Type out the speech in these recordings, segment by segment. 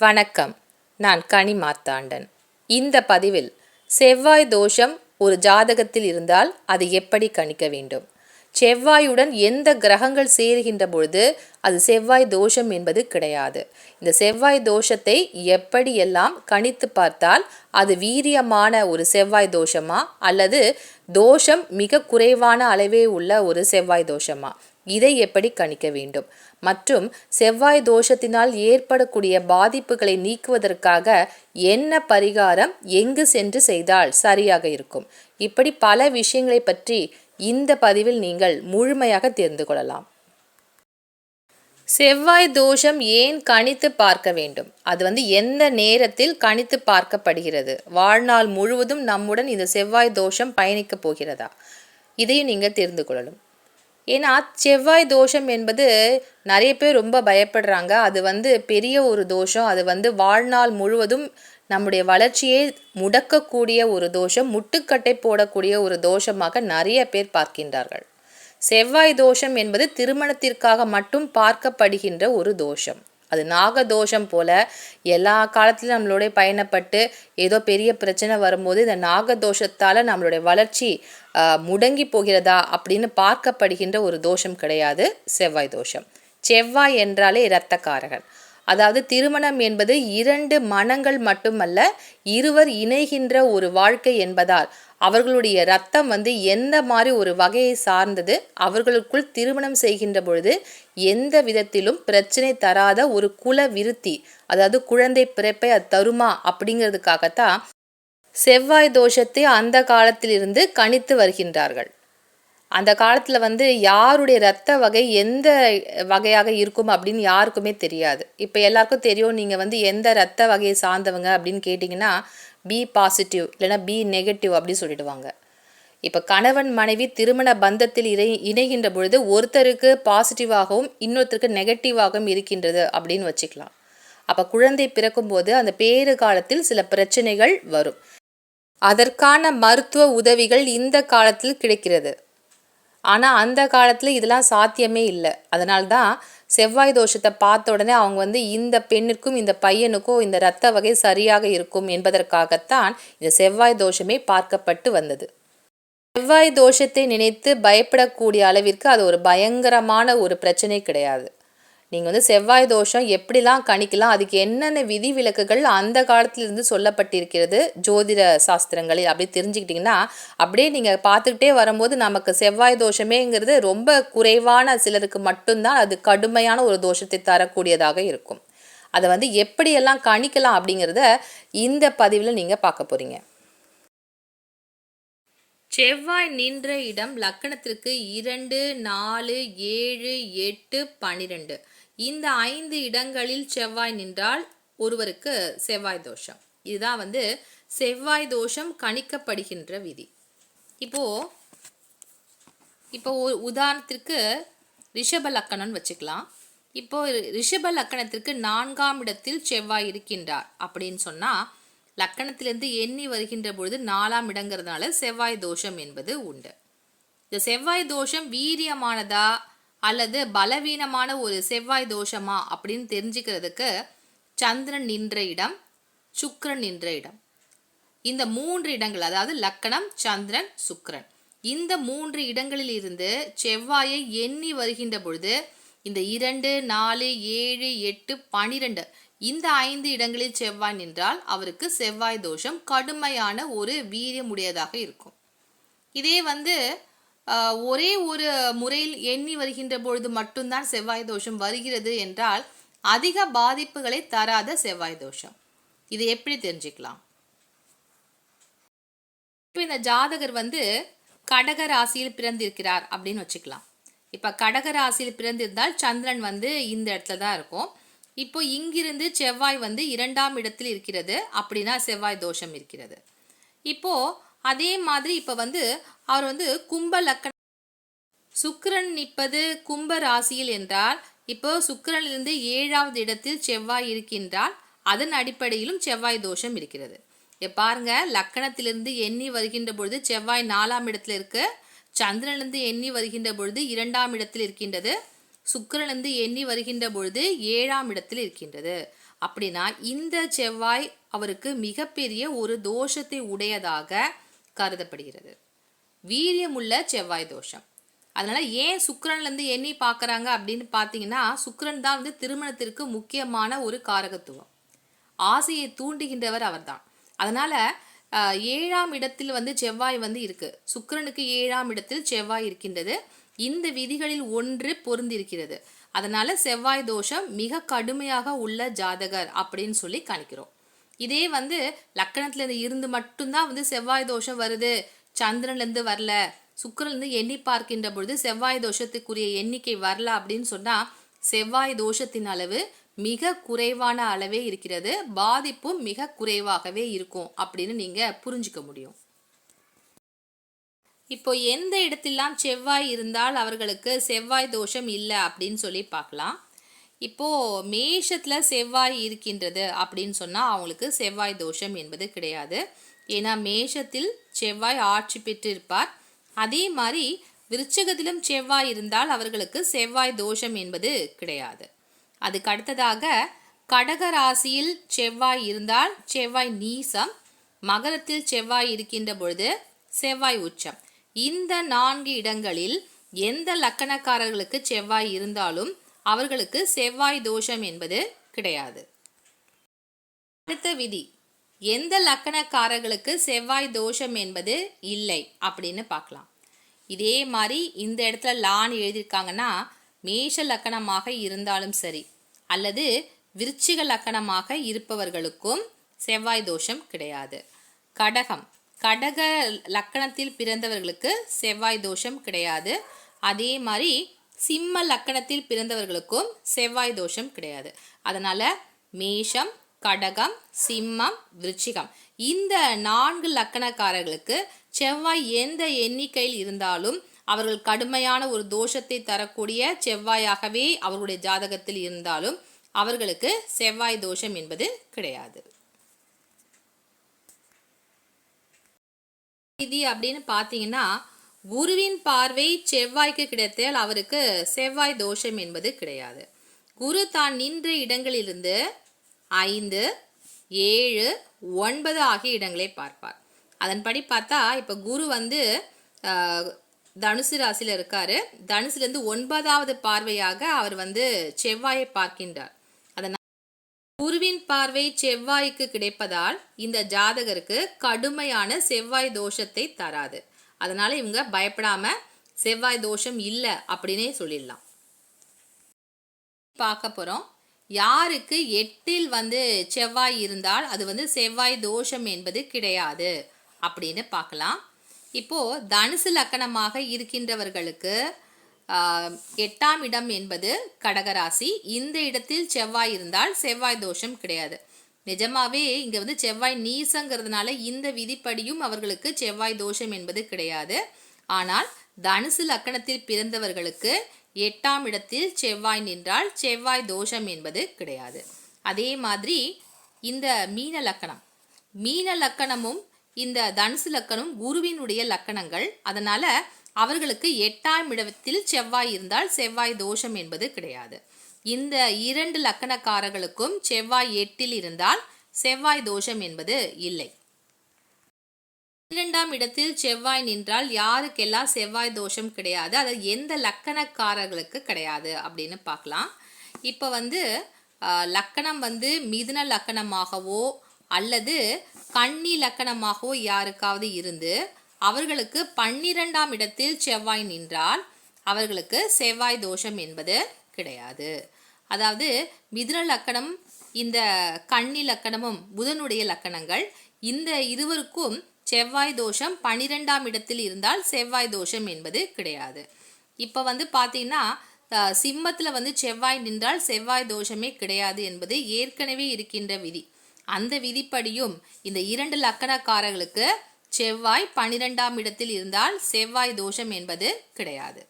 வணக்கம். நான் கனி மாத்தாண்டன் இந்த பதிவில் செவ்வாய் தோஷம் ஒரு ஜாதகத்தில் இருந்தால் அது எப்படி கணிக்க வேண்டும்? செவ்வாயுடன் எந்த கிரகங்கள் சேருகின்ற பொழுது அது செவ்வாய் தோஷம் என்பது கிடையாது. இந்த செவ்வாய் தோஷத்தை எப்படியெல்லாம் கணித்து பார்த்தால் அது வீரியமான ஒரு செவ்வாய் தோஷமா அல்லது தோஷம் மிக குறைவான அளவே உள்ள ஒரு செவ்வாய் தோஷமா? இதை எப்படி கணிக்க வேண்டும்? மற்றும் செவ்வாய் தோஷத்தினால் ஏற்படக்கூடிய பாதிப்புகளை நீக்குவதற்காக என்ன பரிகாரம் எங்கு சென்று செய்தால் சரியாக இருக்கும்? இப்படி பல விஷயங்களை பற்றி இந்த பதிவில் நீங்கள் முழுமையாக தெரிந்து கொள்ளலாம். செவ்வாய் தோஷம் ஏன் கணித்து பார்க்க வேண்டும்? அது வந்து எந்த நேரத்தில் கணித்து பார்க்கப்படுகிறது? வாழ்நாள் முழுவதும் நம்முடன் இந்த செவ்வாய் தோஷம் பயணிக்கப் போகிறதா? இதையும் நீங்கள் தெரிந்து கொள்ளலாம் ஏன்னா செவ்வாய் தோஷம் என்பது நிறைய பேர் ரொம்ப பயப்படுறாங்க. அது வந்து பெரிய ஒரு தோஷம். அது வந்து வாழ்நாள் முழுவதும் நம்முடைய வளர்ச்சியை முடக்கக்கூடிய ஒரு தோஷம் முட்டுக்கட்டை போடக்கூடிய ஒரு தோஷமாக நிறைய பேர் பார்க்கின்றார்கள். செவ்வாய் தோஷம் என்பது திருமணத்திற்காக மட்டும் பார்க்கப்படுகின்ற ஒரு தோஷம். அது நாகதோஷம் போல எல்லா காலத்திலும் நம்மளுடைய பயணப்பட்டு ஏதோ பெரிய பிரச்சனை வரும்போது இந்த நாகதோஷத்தால் நம்மளுடைய வளர்ச்சி முடங்கி போகிறதா அப்படின்னு பார்க்கப்படுகின்ற ஒரு தோஷம் கிடையாது செவ்வாய் தோஷம். செவ்வாய் என்றாலே இரத்தக்காரகன். அதாவது திருமணம் என்பது இரண்டு மனங்கள் மட்டுமல்ல இருவர் இணைகின்ற ஒரு வாழ்க்கை என்பதால் அவர்களுடைய ரத்தம் வந்து எந்த மாதிரி ஒரு வகையை சார்ந்தது அவர்களுக்குள் திருமணம் செய்கின்ற பொழுது எந்த விதத்திலும் பிரச்சனை தராத ஒரு குல விருத்தி அதாவது குழந்தை பிறப்பை அது தருமா அப்படிங்கிறதுக்காகத்தான் செவ்வாய் தோஷத்தை அந்த காலத்திலிருந்து கணித்து வருகின்றார்கள். அந்த காலத்தில் வந்து யாருடைய ரத்த வகை எந்த வகையாக இருக்கும் அப்படின்னு யாருக்குமே தெரியாது. இப்போ எல்லாருக்கும் தெரியும் நீங்கள் வந்து எந்த ரத்த வகையை சார்ந்தவங்க அப்படின்னு கேட்டிங்கன்னா பி பாசிட்டிவ் இல்லைனா பி நெகட்டிவ் அப்படின்னு சொல்லிடுவாங்க. இப்போ கணவன் மனைவி திருமண பந்தத்தில் இணை இணைகின்ற பொழுது ஒருத்தருக்கு பாசிட்டிவாகவும் இன்னொருத்தருக்கு நெகட்டிவாகவும் இருக்கின்றது அப்படின்னு வச்சுக்கலாம். அப்போ குழந்தை பிறக்கும்போது அந்த பேறு காலத்தில் சில பிரச்சனைகள் வரும். அதற்கான மருத்துவ உதவிகள் இந்த காலத்தில் கிடைக்கிறது. ஆனால் அந்த காலத்தில் இதெல்லாம் சாத்தியமே இல்லை. அதனால்தான் செவ்வாய் தோஷத்தை பார்த்த உடனே அவங்க வந்து இந்த பெண்ணுக்கும் இந்த பையனுக்கும் இந்த இரத்த வகை சரியாக இருக்கும் என்பதற்காகத்தான் இந்த செவ்வாய் தோஷமே பார்க்கப்பட்டு வந்தது. செவ்வாய் தோஷத்தை நினைத்து பயப்படக்கூடிய அளவிற்கு அது ஒரு பயங்கரமான ஒரு பிரச்சனை கிடையாது. நீங்கள் வந்து செவ்வாய் தோஷம் எப்படிலாம் கணிக்கலாம் அதுக்கு என்னென்ன விதி விலக்குகள் அந்த காலத்திலிருந்து சொல்லப்பட்டிருக்கிறது ஜோதிட சாஸ்திரங்களில் அப்படி தெரிஞ்சுக்கிட்டிங்கன்னா அப்படியே நீங்கள் பார்த்துக்கிட்டே வரும்போது நமக்கு செவ்வாய் தோஷமேங்கிறது ரொம்ப குறைவான சிலருக்கு மட்டும்தான் அது கடுமையான ஒரு தோஷத்தை தரக்கூடியதாக இருக்கும். அதை வந்து எப்படியெல்லாம் கணிக்கலாம் அப்படிங்கிறத இந்த பதிவில் நீங்கள் பார்க்க போகிறீங்க செவ்வாய் நின்ற இடம் லக்கணத்திற்கு இரண்டு நாலு ஏழு எட்டு பனிரெண்டு. இந்த ஐந்து இடங்களில் செவ்வாய் நின்றால் ஒருவருக்கு செவ்வாய் தோஷம். இதுதான் வந்து செவ்வாய் தோஷம் கணிக்கப்படுகின்ற விதி. இப்போ இப்போ ஒரு உதாரணத்திற்கு ரிஷப லக்கணம்னு வச்சுக்கலாம். இப்போ ரிஷப லக்கணத்திற்கு நான்காம் இடத்தில் செவ்வாய் இருக்கின்றார் அப்படின்னு சொன்னால் லக்கணத்திலிருந்து எண்ணி வருகின்ற பொழுது நாலாம் இடங்கிறதுனால செவ்வாய் தோஷம் என்பது உண்டு. இந்த செவ்வாய் தோஷம் வீரியமானதா அல்லது பலவீனமான ஒரு செவ்வாய் தோஷமா அப்படின்னு தெரிஞ்சுக்கிறதுக்கு சந்திரன் நின்ற இடம் சுக்கரன் நின்ற இடம். இந்த மூன்று இடங்கள் அதாவது லக்கணம் சந்திரன் சுக்கரன். இந்த மூன்று இடங்களில் இருந்து செவ்வாயை எண்ணி வருகின்ற பொழுது இந்த இரண்டு நாலு ஏழு எட்டு பனிரெண்டு இந்த ஐந்து இடங்களில் செவ்வாய் நின்றால் அவருக்கு செவ்வாய் தோஷம் கடுமையான ஒரு வீரியமுடையதாக இருக்கும். இதே வந்து ஒரே ஒரு முறையில் எண்ணி வருகின்ற பொழுது மட்டும்தான் செவ்வாய் தோஷம் வருகிறது என்றால் அதிக பாதிப்புகளை தராத செவ்வாய் தோஷம். இது எப்படி தெரிஞ்சுக்கலாம்? இப்போ இந்த ஜாதகர் வந்து கடக ராசியில் பிறந்திருக்கிறார் அப்படின்னு வச்சுக்கலாம். இப்போ கடக ராசியில் பிறந்திருந்தால் சந்திரன் வந்து இந்த இடத்துல தான் இருக்கும். இப்போ இங்கிருந்து செவ்வாய் வந்து இரண்டாம் இடத்தில் இருக்கிறது அப்படின்னா செவ்வாய் தோஷம் இருக்கிறது. இப்போ அதே மாதிரி இப்போ வந்து அவர் வந்து கும்ப லக்கண சுக்கரன் நிற்பது கும்ப ராசியில் என்றால் இப்போ சுக்கரனிலிருந்து ஏழாவது இடத்தில் செவ்வாய் இருக்கின்றால் அதன் அடிப்படையிலும் செவ்வாய் தோஷம் இருக்கிறது. பாருங்க லக்கணத்திலிருந்து எண்ணி வருகின்ற பொழுது செவ்வாய் நாலாம் இடத்துல இருக்கு. சந்திரனிலிருந்து எண்ணி வருகின்ற பொழுது இரண்டாம் இடத்தில் இருக்கின்றது. சுக்கிரனிலிருந்து எண்ணி வருகின்ற பொழுது ஏழாம் இடத்தில் இருக்கின்றது. அப்படின்னா இந்த செவ்வாய் அவருக்கு மிகப்பெரிய ஒரு தோஷத்தை உடையதாக கருதப்படுகிறது. வீரியமுள்ள செவ்வாய் தோஷம். அதனால் ஏன் சுக்கரன்லேருந்து எண்ணி பார்க்குறாங்க அப்படின்னு பார்த்தீங்கன்னா சுக்கிரன் தான் வந்து திருமணத்திற்கு முக்கியமான ஒரு காரகத்துவம். ஆசையை தூண்டுகின்றவர் அவர்தான். அதனால் ஏழாம் இடத்தில் வந்து செவ்வாய் வந்து இருக்கு. சுக்கிரனுக்கு ஏழாம் இடத்தில் செவ்வாய் இருக்கின்றது. இந்த விதிகளில் ஒன்று பொருந்திருக்கிறது. அதனால் செவ்வாய் தோஷம் மிக கடுமையாக உள்ள ஜாதகர் அப்படின்னு சொல்லி கணிக்கிறோம். இதே வந்து லக்கணத்தில் இருந்து மட்டும்தான் வந்து செவ்வாய் தோஷம் வருது. சந்திரன்லேருந்து வரல. சுக்கரன்லேருந்து எண்ணி பார்க்கின்ற பொழுது செவ்வாய் தோஷத்துக்குரிய எண்ணிக்கை வரல அப்படின்னு சொன்னால் செவ்வாய் தோஷத்தின் அளவு மிக குறைவான அளவே இருக்கிறது. பாதிப்பும் மிக குறைவாகவே இருக்கும் அப்படின்னு நீங்கள் புரிஞ்சுக்க முடியும். இப்போ எந்த இடத்திலாம் செவ்வாய் இருந்தால் அவர்களுக்கு செவ்வாய் தோஷம் இல்லை அப்படின்னு சொல்லி பார்க்கலாம். இப்போது மேஷத்தில் செவ்வாய் இருக்கின்றது அப்படின்னு சொன்னால் அவங்களுக்கு செவ்வாய் தோஷம் என்பது கிடையாது. ஏன்னா மேஷத்தில் செவ்வாய் ஆட்சி பெற்றிருப்பார். அதே மாதிரி விருச்சகத்திலும் செவ்வாய் இருந்தால் அவர்களுக்கு செவ்வாய் தோஷம் என்பது கிடையாது. அதுக்கு அடுத்ததாக கடக ராசியில் செவ்வாய் இருந்தால் செவ்வாய் நீசம் மகரத்தில் செவ்வாய் இருக்கின்ற பொழுது செவ்வாய் உச்சம். இந்த நான்கு இடங்களில் எந்த லக்கணக்காரர்களுக்கு செவ்வாய் இருந்தாலும் அவர்களுக்கு செவ்வாய் தோஷம் என்பது கிடையாது. அடுத்த விதி எந்த லக்கணக்காரர்களுக்கு செவ்வாய் தோஷம் என்பது இல்லை அப்படின்னு பார்க்கலாம். இதே மாதிரி இந்த இடத்துல லான்னு எழுதியிருக்காங்கன்னா மேஷ லக்கணமாக இருந்தாலும் சரி அல்லது விருச்சிக லக்கணமாக இருப்பவர்களுக்கும் செவ்வாய் தோஷம் கிடையாது. கடகம் கடக லக்கணத்தில் பிறந்தவர்களுக்கு செவ்வாய் தோஷம் கிடையாது. அதே மாதிரி சிம்ம லக்கணத்தில் பிறந்தவர்களுக்கும் செவ்வாய் தோஷம் கிடையாது. அதனால மேஷம் கடகம் சிம்மம் விருச்சிகம். இந்த நான்கு லக்கணக்காரர்களுக்கு செவ்வாய் எந்த எண்ணிக்கையில் இருந்தாலும் அவர்கள் கடுமையான ஒரு தோஷத்தை தரக்கூடிய செவ்வாயாகவே அவர்களுடைய ஜாதகத்தில் இருந்தாலும் அவர்களுக்கு செவ்வாய் தோஷம் என்பது கிடையாது. இது அப்படின்னு பார்த்தீங்கன்னா குருவின் பார்வை செவ்வாய்க்கு கிடைத்தால் அவருக்கு செவ்வாய் தோஷம் என்பது கிடையாது. குரு தான் நின்ற இடங்களிலிருந்து ஐந்து ஏழு ஒன்பது ஆகிய இடங்களை பார்ப்பார். அதன்படி பார்த்தா இப்போ குரு வந்து தனுசு ராசியில் இருக்காரு. தனுசுலேருந்து ஒன்பதாவது பார்வையாக அவர் வந்து செவ்வாயை பார்க்கின்றார். அதனால் குருவின் பார்வை செவ்வாய்க்கு கிடைப்பதால் இந்த ஜாதகருக்கு கடுமையான செவ்வாய் தோஷத்தை தராது. அதனால இவங்க பயப்படாம செவ்வாய் தோஷம் இல்லை அப்படின்னே சொல்லிடலாம். பார்க்க போறோம். யாருக்கு எட்டில் வந்து செவ்வாய் இருந்தால் அது வந்து செவ்வாய் தோஷம் என்பது கிடையாது அப்படின்னு பார்க்கலாம். இப்போ தனுசு லக்கணமாக இருக்கின்றவர்களுக்கு எட்டாம் இடம் என்பது கடகராசி. இந்த இடத்தில் செவ்வாய் இருந்தால் செவ்வாய் தோஷம் கிடையாது. நிஜமாவே இங்க வந்து செவ்வாய் நீசங்கிறதுனால இந்த விதிப்படியும் அவர்களுக்கு செவ்வாய் தோஷம் என்பது கிடையாது. ஆனால் தனுசு லக்கணத்தில் பிறந்தவர்களுக்கு எட்டாம் இடத்தில் செவ்வாய் நின்றால் செவ்வாய் தோஷம் என்பது கிடையாது. அதே மாதிரி இந்த மீன லக்கணம். மீன லக்கணமும் இந்த தனுசு லக்கணம் குருவினுடைய லக்கணங்கள். அதனால அவர்களுக்கு எட்டாம் இடத்தில் செவ்வாய் இருந்தால் செவ்வாய் தோஷம் என்பது கிடையாது. இந்த இரண்டு லக்கணக்காரர்களுக்கும் செவ்வாய் எட்டில் இருந்தால் செவ்வாய் தோஷம் என்பது இல்லை. பன்னிரெண்டாம் இடத்தில் செவ்வாய் நின்றால் யாருக்கெல்லாம் செவ்வாய் தோஷம் கிடையாது அது எந்த லக்கணக்காரர்களுக்கு கிடையாது அப்படின்னு பார்க்கலாம். இப்போ வந்து லக்கணம் வந்து மிதுன லக்கணமாகவோ அல்லது கன்னி லக்கணமாகவோ யாருக்காவது இருந்து அவர்களுக்கு பன்னிரெண்டாம் இடத்தில் செவ்வாய் நின்றால் அவர்களுக்கு செவ்வாய் தோஷம் என்பது கிடையாது. அதாவது மிதுன லக்கணம் இந்த கன்னி லக்கணமும் புதனுடைய லக்கணங்கள் இந்த இருவருக்கும் செவ்வாய் தோஷம் பனிரெண்டாம் இடத்தில் இருந்தால் செவ்வாய் தோஷம் என்பது கிடையாது. இப்போ வந்து பார்த்தீங்கன்னா சிம்மத்தில் வந்து செவ்வாய் நின்றால் செவ்வாய் தோஷமே கிடையாது என்பது ஏற்கனவே இருக்கின்ற விதி. அந்த விதிப்படியும் இந்த இரண்டு லக்கணக்காரர்களுக்கு செவ்வாய் பனிரெண்டாம் இடத்தில் இருந்தால் செவ்வாய் தோஷம் என்பது கிடையாது.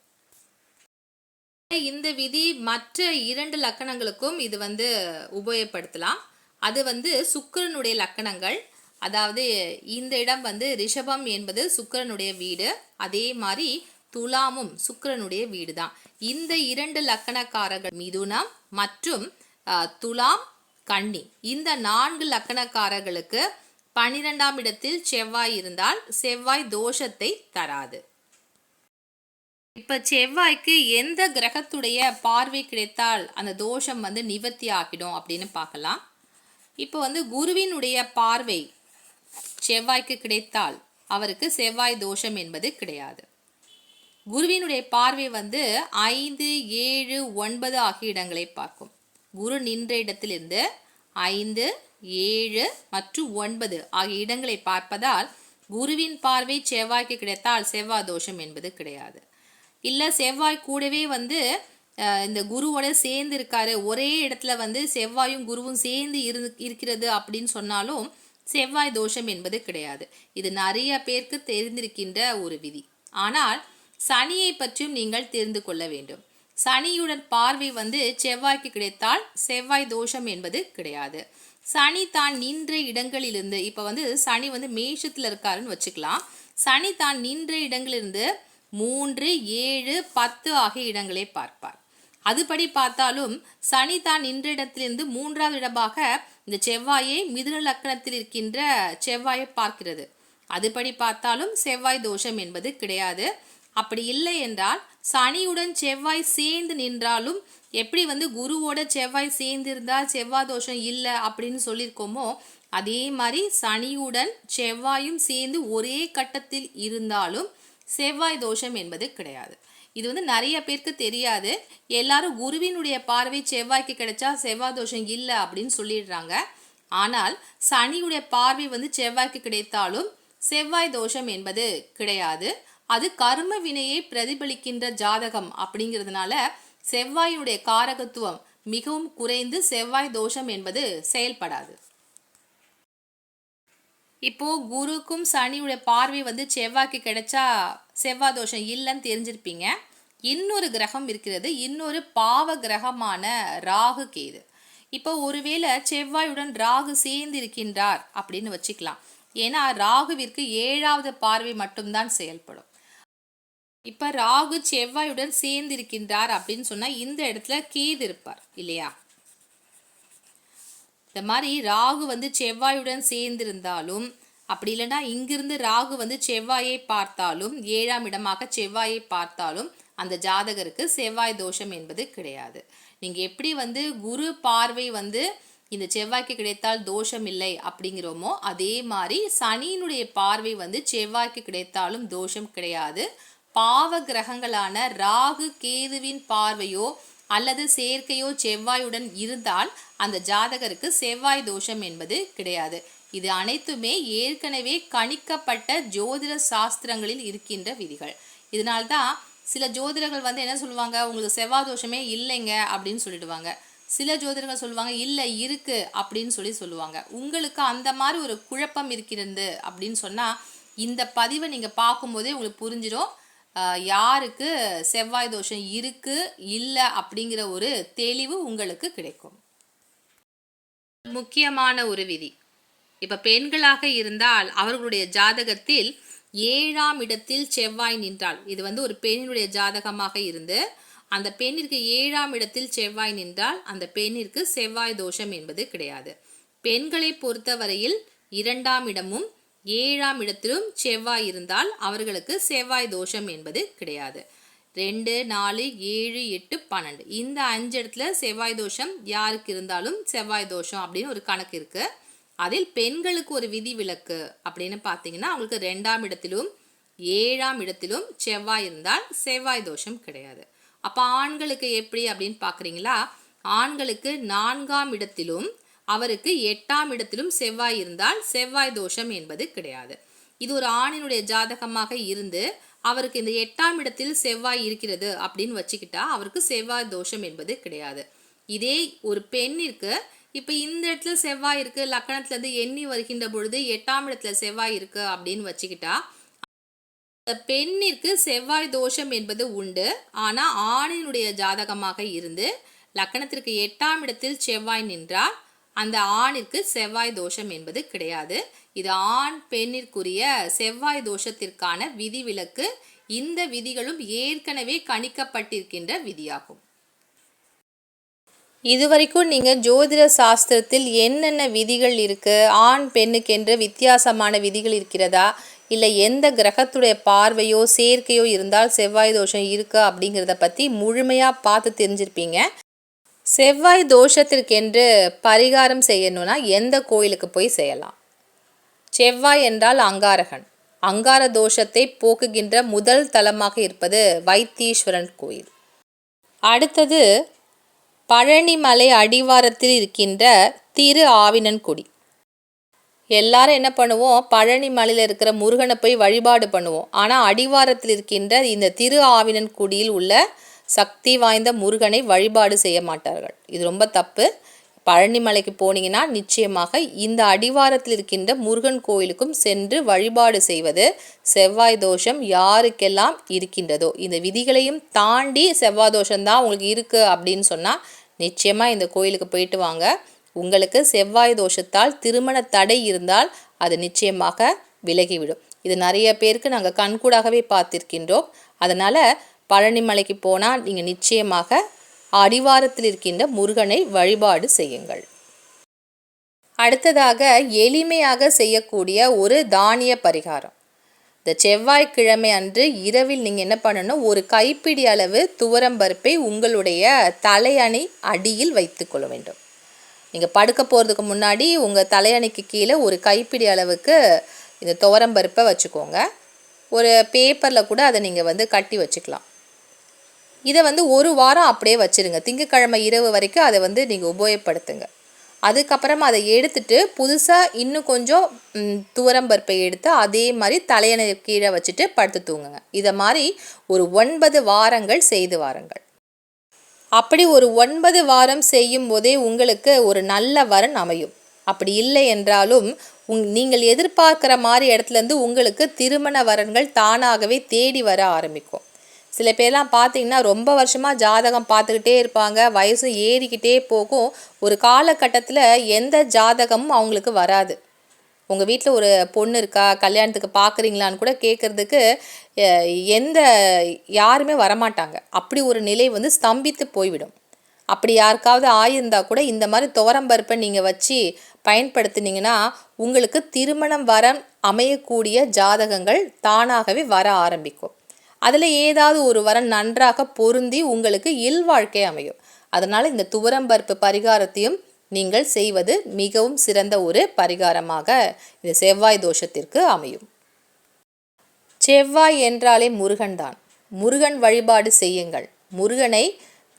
இந்த விதி மற்ற இரண்டு லக்கணங்களுக்கும் இது வந்து உபயோகப்படுத்தலாம். அது வந்து சுக்கிரனுடைய லக்கணங்கள் அதாவது இந்த இடம் வந்து ரிஷபம் என்பது சுக்கிரனுடைய வீடு அதே மாதிரி துலாமும் சுக்கரனுடைய வீடு தான் இந்த இரண்டு லக்கணக்காரர்கள் மிதுனம் மற்றும் துலாம் கன்னி. இந்த நான்கு லக்கணக்காரர்களுக்கு பனிரெண்டாம் இடத்தில் செவ்வாய் இருந்தால் செவ்வாய் தோஷத்தை தராது. இப்ப செவ்வாய்க்கு எந்த கிரகத்துடைய பார்வை கிடைத்தால் அந்த தோஷம் வந்து நிவர்த்தி ஆகிடும் அப்படின்னு பார்க்கலாம். இப்போ வந்து குருவினுடைய பார்வை செவ்வாய்க்கு கிடைத்தால் அவருக்கு செவ்வாய் தோஷம் என்பது கிடையாது. குருவினுடைய பார்வை வந்து ஐந்து ஏழு ஒன்பது ஆகிய இடங்களை பார்க்கும். குரு நின்ற இடத்திலிருந்து ஐந்து ஏழு மற்றும் ஒன்பது ஆகிய இடங்களை பார்ப்பதால் குருவின் பார்வை செவ்வாய்க்கு கிடைத்தால் செவ்வாய் தோஷம் என்பது கிடையாது. இல்லை செவ்வாய் கூடவே வந்து இந்த குருவோட சேர்ந்து இருக்காரு. ஒரே இடத்துல வந்து செவ்வாயும் குருவும் சேர்ந்து இரு இருக்கிறது அப்படின்னு சொன்னாலும் செவ்வாய் தோஷம் என்பது கிடையாது. இது நிறைய பேருக்கு தெரிந்திருக்கின்ற ஒரு விதி. ஆனால் சனியை பற்றியும் நீங்கள் தெரிந்து கொள்ள வேண்டும். சனியுடன் பார்வை வந்து செவ்வாய்க்கு கிடைத்தால் செவ்வாய் தோஷம் என்பது கிடையாது. சனி தான் நின்ற இடங்களிலிருந்து இப்போ வந்து சனி வந்து மேஷத்தில் இருக்காருன்னு வச்சுக்கலாம். சனி தான் நின்ற இடங்களிலிருந்து மூன்று ஏழு பத்து ஆகிய இடங்களை பார்ப்பார். அதுபடி பார்த்தாலும் சனி தான் நின்ற இடத்திலிருந்து மூன்றாவது இடமாக இந்த செவ்வாயை மிதுன லக்கணத்தில் இருக்கின்ற செவ்வாயை பார்க்கிறது. அதுபடி பார்த்தாலும் செவ்வாய் தோஷம் என்பது கிடையாது. அப்படி இல்லை என்றால் சனியுடன் செவ்வாய் சேர்ந்து நின்றாலும் எப்படி வந்து குருவோட செவ்வாய் சேர்ந்து இருந்தால் செவ்வாய் தோஷம் இல்லை அப்படின்னு சொல்லியிருக்கோமோ அதே மாதிரி சனியுடன் செவ்வாயும் சேர்ந்து ஒரே கட்டத்தில் இருந்தாலும் செவ்வாய் தோஷம் என்பது கிடையாது. இது வந்து நிறைய பேருக்கு தெரியாது. எல்லாரும் குருவினுடைய பார்வை செவ்வாய்க்கு கிடைச்சா செவ்வாய் தோஷம் இல்லை அப்படின்னு சொல்லிடுறாங்க. ஆனால் சனியுடைய பார்வை வந்து செவ்வாய்க்கு கிடைத்தாலும் செவ்வாய் தோஷம் என்பது கிடையாது. அது கர்ம வினையை பிரதிபலிக்கின்ற ஜாதகம் அப்படிங்கிறதுனால செவ்வாயினுடைய காரகத்துவம் மிகவும் குறைந்து செவ்வாய் தோஷம் என்பது செயல்படாது. இப்போ குருக்கும் சனியுடைய பார்வை வந்து செவ்வாய்க்கு கிடைச்சா செவ்வாய் தோஷம் இல்லைன்னு தெரிஞ்சிருப்பீங்க. இன்னொரு கிரகம் இருக்கிறது. இன்னொரு பாவ கிரகமான ராகு கேது. இப்போ ஒருவேளை செவ்வாயுடன் ராகு சேர்ந்து இருக்கின்றார் அப்படின்னு வச்சுக்கலாம். ஏன்னா ராகுவிற்கு ஏழாவது பார்வை மட்டும்தான் செயல்படும். இப்போ ராகு செவ்வாயுடன் சேர்ந்து இருக்கின்றார் அப்படின்னு சொன்னால் இந்த இடத்துல கேது இருப்பார் இல்லையா? இந்த மாதிரி ராகு வந்து செவ்வாயுடன் சேர்ந்திருந்தாலும் அப்படி இல்லைன்னா இங்கிருந்து ராகு வந்து செவ்வாயை பார்த்தாலும் ஏழாம் இடமாக செவ்வாயை பார்த்தாலும் அந்த ஜாதகருக்கு செவ்வாய் தோஷம் என்பது கிடையாது. நீங்கள் எப்படி வந்து குரு பார்வை வந்து இந்த செவ்வாய்க்கு கிடைத்தால் தோஷம் இல்லை அப்படிங்கிறோமோ அதே மாதிரி சனியினுடைய பார்வை வந்து செவ்வாய்க்கு கிடைத்தாலும் தோஷம் கிடையாது. பாவ கிரகங்களான ராகு கேதுவின் பார்வையோ அல்லது சேர்க்கையோ செவ்வாயுடன் இருந்தால் அந்த ஜாதகருக்கு செவ்வாய் தோஷம் என்பது கிடையாது. இது அனைத்துமே ஏற்கனவே கணிக்கப்பட்ட ஜோதிட சாஸ்திரங்களில் இருக்கின்ற விதிகள். இதனால்தான் சில ஜோதிடர்கள் வந்து என்ன சொல்லுவாங்க? உங்களுக்கு செவ்வாய் தோஷமே இல்லைங்க அப்படின்னு சொல்லிடுவாங்க. சில ஜோதிடர்கள் சொல்லுவாங்க இல்லை இருக்கு அப்படின்னு சொல்லி சொல்லுவாங்க. உங்களுக்கு அந்த மாதிரி ஒரு குழப்பம் இருக்கிறது அப்படின்னு சொன்னால் இந்த பதிவை நீங்கள் பார்க்கும்போதே உங்களுக்கு புரிஞ்சிடும். யாருக்கு செவ்வாய் தோஷம் இருக்கு இல்லை அப்படிங்கிற ஒரு தெளிவு உங்களுக்கு கிடைக்கும். முக்கியமான ஒரு விதி. இப்போ பெண்களாக இருந்தால் அவர்களுடைய ஜாதகத்தில் ஏழாம் இடத்தில் செவ்வாய் நின்றால் இது வந்து ஒரு பெண்ணினுடைய ஜாதகமாக இருந்து அந்த பெண்ணிற்கு ஏழாம் இடத்தில் செவ்வாய் நின்றால் அந்த பெண்ணிற்கு செவ்வாய் தோஷம் என்பது கிடையாது. பெண்களை பொறுத்தவரையில் இரண்டாம் இடமும் ஏழாம் இடத்திலும் செவ்வாய் இருந்தால் அவர்களுக்கு செவ்வாய் தோஷம் என்பது கிடையாது. ரெண்டு நாலு ஏழு எட்டு பன்னெண்டு. இந்த அஞ்சு இடத்துல செவ்வாய் தோஷம் யாருக்கு இருந்தாலும் செவ்வாய் தோஷம் அப்படின்னு ஒரு கணக்கு இருக்குது அதில் பெண்களுக்கு ஒரு விதி விலக்கு அப்படின்னு பார்த்தீங்கன்னா அவங்களுக்கு ரெண்டாம் இடத்திலும் ஏழாம் இடத்திலும் செவ்வாய் இருந்தால் செவ்வாய் தோஷம் கிடையாது. அப்போ ஆண்களுக்கு எப்படி அப்படின்னு பார்க்குறீங்களா? ஆண்களுக்கு நான்காம் இடத்திலும் அவருக்கு எட்டாம் இடத்திலும் செவ்வாய் இருந்தால் செவ்வாய் தோஷம் என்பது கிடையாது. இது ஒரு ஆணினுடைய ஜாதகமாக இருந்து அவருக்கு இந்த எட்டாம் இடத்தில் செவ்வாய் இருக்கிறது அப்படின்னு வச்சுக்கிட்டா அவருக்கு செவ்வாய் தோஷம் என்பது கிடையாது. இதே ஒரு பெண்ணிற்கு இப்போ இந்த இடத்துல செவ்வாய் இருக்கு லக்கணத்துல இருந்து எண்ணி வருகின்ற பொழுது எட்டாம் இடத்துல செவ்வாய் இருக்கு அப்படின்னு வச்சுக்கிட்டா அந்த பெண்ணிற்கு செவ்வாய் தோஷம் என்பது உண்டு. ஆனா ஆணினுடைய ஜாதகமாக இருந்து லக்கணத்திற்கு எட்டாம் இடத்தில் செவ்வாய் நின்றால் அந்த ஆணிற்கு செவ்வாய் தோஷம் என்பது கிடையாது. இது ஆண் பெண்ணிற்குரிய செவ்வாய் தோஷத்திற்கான விதிவிலக்கு. இந்த விதிகளும் ஏற்கனவே கணிக்கப்பட்டிருக்கின்ற விதியாகும். இதுவரைக்கும் நீங்கள் ஜோதிட சாஸ்திரத்தில் என்னென்ன விதிகள் இருக்குது ஆண் பெண்ணுக்கென்று வித்தியாசமான விதிகள் இருக்கிறதா? இல்லை எந்த கிரகத்துடைய பார்வையோ சேர்க்கையோ இருந்தால் செவ்வாய் தோஷம் இருக்கா அப்படிங்கிறத பற்றி முழுமையாக பார்த்து தெரிஞ்சிருப்பீங்க. செவ்வாய் தோஷத்திற்கென்று பரிகாரம் செய்யணும்னா எந்த கோயிலுக்கு போய் செய்யலாம்? செவ்வாய் என்றால் அங்காரகன். அங்கார தோஷத்தை போக்குகின்ற முதல் தலமாக இருப்பது வைத்தீஸ்வரன் கோயில். அடுத்தது பழனிமலை அடிவாரத்தில் இருக்கின்ற திரு ஆவினன்குடி எல்லாரும் என்ன பண்ணுவோம்? பழனி மலையில் இருக்கிற முருகனை போய் வழிபாடு பண்ணுவோம். ஆனால் அடிவாரத்தில் இருக்கின்ற இந்த திரு ஆவினன்குடியில் உள்ள சக்தி வாய்ந்த முருகனை வழிபாடு செய்ய மாட்டார்கள். இது ரொம்ப தப்பு. பழனிமலைக்கு போனீங்கன்னா நிச்சயமாக இந்த அடிவாரத்தில் இருக்கின்ற முருகன் கோயிலுக்கும் சென்று வழிபாடு செய்வது செவ்வாய் தோஷம் யாருக்கெல்லாம் இருக்கின்றதோ. இந்த விதிகளையும் தாண்டி செவ்வாய் தோஷம்தான் உங்களுக்கு இருக்குது அப்படின்னு சொன்னால் நிச்சயமாக இந்த கோயிலுக்கு போயிட்டு வாங்க. உங்களுக்கு செவ்வாய் தோஷத்தால் திருமண தடை இருந்தால் அது நிச்சயமாக விலகிவிடும். இது நிறைய பேருக்கு நாங்கள் கண்கூடாகவே பார்த்திருக்கின்றோம். அதனால் பழனிமலைக்கு போனால் நீங்கள் நிச்சயமாக அடிவாரத்தில் இருக்கின்ற முருகனை வழிபாடு செய்யுங்கள். அடுத்ததாக எளிமையாக செய்யக்கூடிய ஒரு தானிய பரிகாரம். இந்த செவ்வாய்க்கிழமை அன்று இரவில் நீங்கள் என்ன பண்ணணும்? ஒரு கைப்பிடி அளவு துவரம்பருப்பை உங்களுடைய தலையணி அடியில் வைத்து கொள்ள வேண்டும். நீங்கள் படுக்க போகிறதுக்கு முன்னாடி உங்கள் தலையணைக்கு கீழே ஒரு கைப்பிடி அளவுக்கு இந்த துவரம்பருப்பை வச்சுக்கோங்க. ஒரு பேப்பரில் கூட அதை நீங்கள் வந்து கட்டி வச்சுக்கலாம். இதை வந்து ஒரு வாரம் அப்படியே வச்சுருங்க. திங்கக்கிழமை இரவு வரைக்கும் அதை வந்து நீங்கள் உபயோகப்படுத்துங்க. அதுக்கப்புறமா அதை எடுத்துட்டு புதுசாக இன்னும் கொஞ்சம் துவரம்பருப்பை எடுத்து அதே மாதிரி தலையணை கீழே வச்சுட்டு படுத்து தூங்குங்க. இதை மாதிரி ஒரு ஒன்பது வாரங்கள் செய்து வாருங்கள். அப்படி ஒரு ஒன்பது வாரம் செய்யும் போதே உங்களுக்கு ஒரு நல்ல வரன் அமையும். அப்படி இல்லை என்றாலும் உங் நீங்கள் எதிர்பார்க்குற மாதிரி இடத்துலேருந்து உங்களுக்கு திருமண வரன்கள் தானாகவே தேடி வர ஆரம்பிக்கும். சில பேர்லாம் பார்த்தீங்கன்னா ரொம்ப வருஷமாக ஜாதகம் பார்த்துக்கிட்டே இருப்பாங்க. வயசு ஏறிக்கிட்டே போகும். ஒரு காலகட்டத்தில் எந்த ஜாதகமும் அவங்களுக்கு வராது. உங்கள் வீட்டில் ஒரு பொண்ணு இருக்கா? கல்யாணத்துக்கு பார்க்குறீங்களான்னு கூட கேட்குறதுக்கு எந்த யாருமே வரமாட்டாங்க. அப்படி ஒரு நிலை வந்து ஸ்தம்பித்து போய்விடும். அப்படி யாருக்காவது ஆயிருந்தா கூட இந்த மாதிரி துவரம்பருப்பை நீங்கள் வச்சு பயன்படுத்தினீங்கன்னா உங்களுக்கு திருமணம் வர அமையக்கூடிய ஜாதகங்கள் தானாகவே வர ஆரம்பிக்கும். அதில் ஏதாவது ஒரு வரன் நன்றாக பொருந்தி உங்களுக்கு இல்வாழ்க்கை அமையும். அதனால் இந்த துவரம்பருப்பு பரிகாரத்தையும் நீங்கள் செய்வது மிகவும் சிறந்த ஒரு பரிகாரமாக இந்த செவ்வாய் தோஷத்திற்கு அமையும். செவ்வாய் என்றாலே முருகன் தான். முருகன் வழிபாடு செய்யுங்கள். முருகனை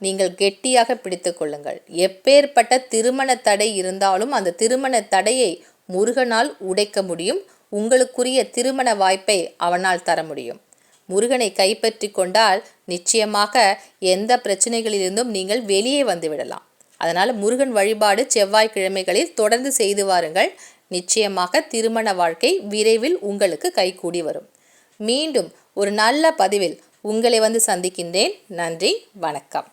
நீங்கள் கெட்டியாக பிடித்து கொள்ளுங்கள். எப்பேற்பட்ட திருமண தடை இருந்தாலும் அந்த திருமண தடையை முருகனால் உடைக்க முடியும். உங்களுக்குரிய திருமண வாய்ப்பை அவனால் தர முடியும். முருகனை கைப்பற்றி கொண்டால் நிச்சயமாக எந்த பிரச்சனைகளிலிருந்தும் நீங்கள் வெளியே வந்து விடலாம். அதனால் முருகன் வழிபாடு செவ்வாய்க்கிழமைகளில் தொடர்ந்து செய்து வாருங்கள். நிச்சயமாக திருமண வாழ்க்கை விரைவில் உங்களுக்கு கைகூடி வரும். மீண்டும் ஒரு நல்ல பதிவில் உங்களை வந்து சந்திக்கின்றேன். நன்றி வணக்கம்.